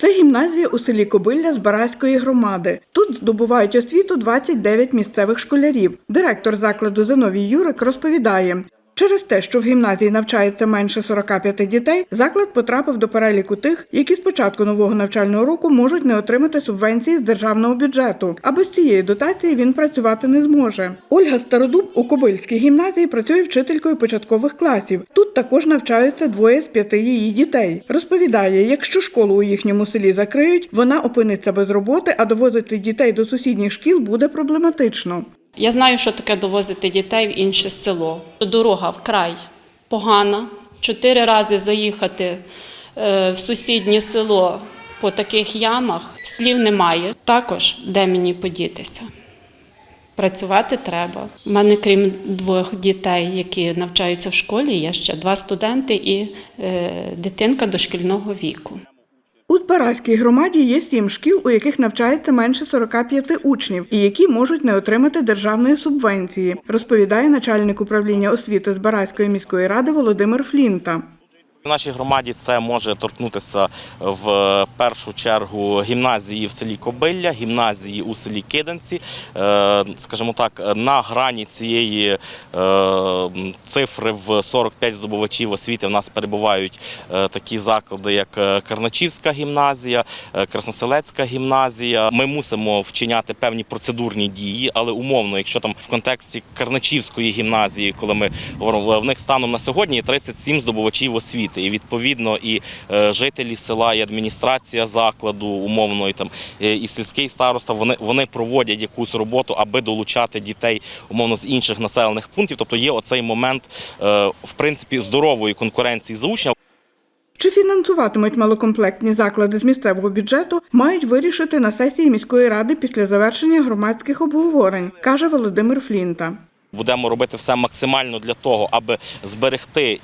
Це гімназія у селі Кобилля Збаразької громади. Тут здобувають освіту 29 місцевих школярів. Директор закладу Зиновій Юрик розповідає. Через те, що в гімназії навчається менше 45 дітей, заклад потрапив до переліку тих, які з початку нового навчального року можуть не отримати субвенції з державного бюджету. А без цієї дотації він працювати не зможе. Ольга Стародуб у Кобильській гімназії працює вчителькою початкових класів. Тут також навчаються двоє з п'яти її дітей. Розповідає, якщо школу у їхньому селі закриють, вона опиниться без роботи, а довозити дітей до сусідніх шкіл буде проблематично. Я знаю, що таке довозити дітей в інше село. Дорога вкрай погана. Чотири рази заїхати е, в сусіднє село по таких ямах слів немає. Також де мені подітися. Працювати треба. У мене, крім двох дітей, які навчаються в школі, є ще два студенти і е, дитинка дошкільного віку. У Збаразькій громаді є сім шкіл, у яких навчається менше 45 учнів, і які можуть не отримати державної субвенції, розповідає начальник управління освіти з Бараської міської ради Володимир Флінта. В нашій громаді це може торкнутися в першу чергу гімназії в селі Кобилля, гімназії у селі Киданці. Е, Скажімо так, на грані цієї е, цифри в 45 здобувачів освіти в нас перебувають е, такі заклади, як е, Карначівська гімназія, е, Красноселецька гімназія. Ми мусимо вчиняти певні процедурні дії, але умовно, якщо там в контексті Карначівської гімназії, коли ми в них станом на сьогодні є 37 здобувачів освіти, і відповідно і е, жителі села, і адміністрація закладу, умовно, і там е, і сільський староста, вони вони проводять якусь роботу, аби долучати дітей умовно з інших населених пунктів. Тобто є оцей момент е, в принципі здорової конкуренції за учня. Чи фінансуватимуть малокомплектні заклади з місцевого бюджету, мають вирішити на сесії міської ради після завершення громадських обговорень, каже Володимир Флінта. Будемо робити все максимально для того, аби зберегти.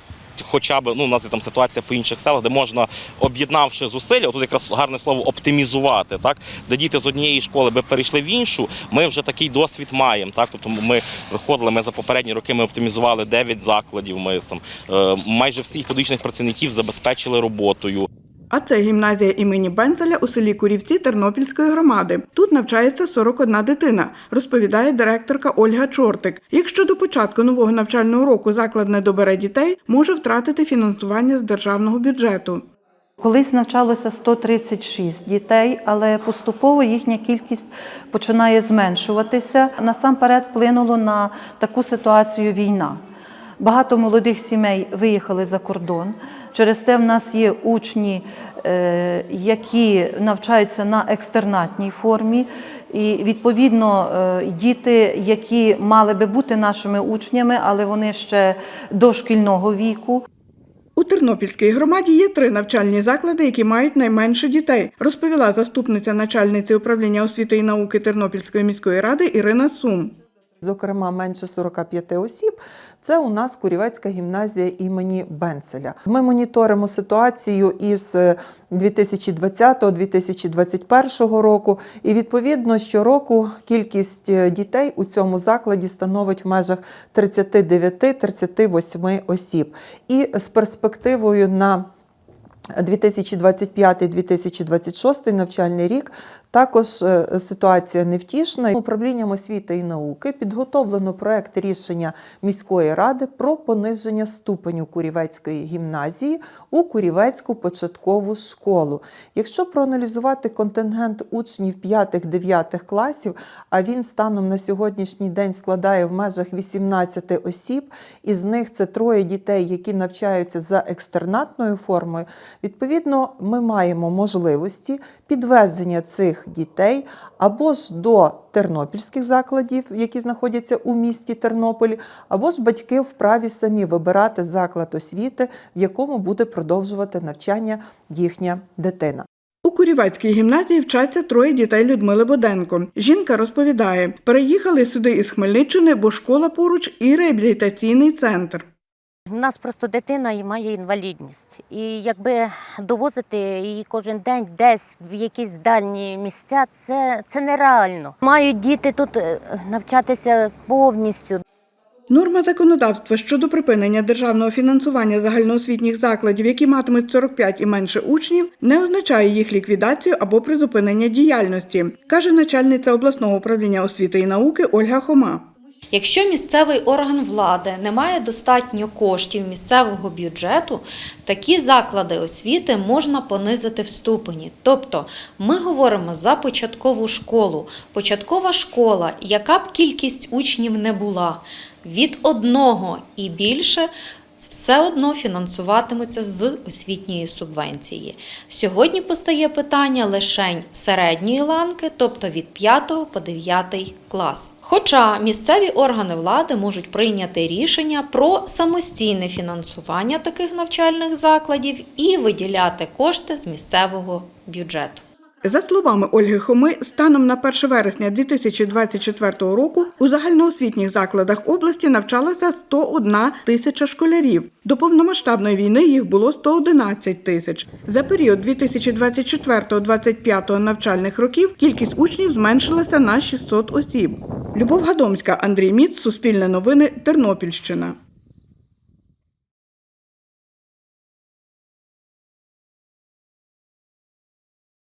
Хоча б ну у нас є там ситуація по інших селах, де можна об'єднавши зусилля, тут якраз гарне слово оптимізувати, так де діти з однієї школи би перейшли в іншу. Ми вже такий досвід маємо. Так, тобто ми виходили. Ми за попередні роки ми оптимізували 9 закладів. Ми там е, майже всіх педагогічних працівників забезпечили роботою. А це гімназія імені Бенцеля у селі Курівці Тернопільської громади. Тут навчається 41 дитина, розповідає директорка Ольга Чортик. Якщо до початку нового навчального року заклад не добере дітей, може втратити фінансування з державного бюджету. Колись навчалося 136 дітей, але поступово їхня кількість починає зменшуватися. Насамперед вплинуло на таку ситуацію війна. Багато молодих сімей виїхали за кордон. Через те в нас є учні, е, які навчаються на екстернатній формі. І відповідно е, діти, які мали би бути нашими учнями, але вони ще дошкільного віку. У Тернопільській громаді є три навчальні заклади, які мають найменше дітей, розповіла заступниця начальниці управління освіти і науки Тернопільської міської ради Ірина Сум. Зокрема, менше 45 осіб. Це у нас Курівецька гімназія імені Бенцеля. Ми моніторимо ситуацію із 2020-2021 року, і відповідно щороку кількість е, дітей у цьому закладі становить в межах 39-38 осіб. І з перспективою на 2025-2026 навчальний рік також е, ситуація невтішна. Управлінням освіти і науки підготовлено проект рішення міської ради про пониження ступеню Курівецької гімназії у Курівецьку початкову школу. Якщо проаналізувати контингент учнів 5-9 класів, а він станом на сьогоднішній день складає в межах 18 осіб, із них це троє дітей, які навчаються за екстернатною формою. Відповідно, ми маємо можливості підвезення цих дітей або ж до тернопільських закладів, які знаходяться у місті Тернополі, або ж батьки вправі самі вибирати заклад освіти, в якому буде продовжувати навчання їхня дитина. У Курівецькій гімназії вчаться троє дітей Людмили Боденко. Жінка розповідає, переїхали сюди із Хмельниччини, бо школа поруч і реабілітаційний центр. У нас просто дитина і має інвалідність. І якби довозити її кожен день десь в якісь дальні місця, це, це нереально. Мають діти тут е, навчатися повністю. Норма законодавства щодо припинення державного фінансування загальноосвітніх закладів, які матимуть 45 і менше учнів, не означає їх ліквідацію або призупинення діяльності, каже начальниця обласного управління освіти і науки Ольга Хома. Якщо місцевий орган влади не має достатньо коштів місцевого бюджету, такі заклади освіти можна понизити в ступені. Тобто ми говоримо за початкову школу. Початкова школа, яка б кількість учнів не була, від одного і більше. Все одно фінансуватимуться з освітньої субвенції. Сьогодні постає питання лишень середньої ланки, тобто від 5 по 9 клас. Хоча місцеві органи влади можуть прийняти рішення про самостійне фінансування таких навчальних закладів і виділяти кошти з місцевого бюджету. За словами Ольги Хоми, станом на 1 вересня 2024 року у загальноосвітніх закладах області навчалося 101 тисяча школярів. До повномасштабної війни їх було 111 тисяч. За період 2024-2025 навчальних років кількість учнів зменшилася на 600 осіб. Любов Гадомська, Андрій Міц, Суспільне новини, Тернопільщина.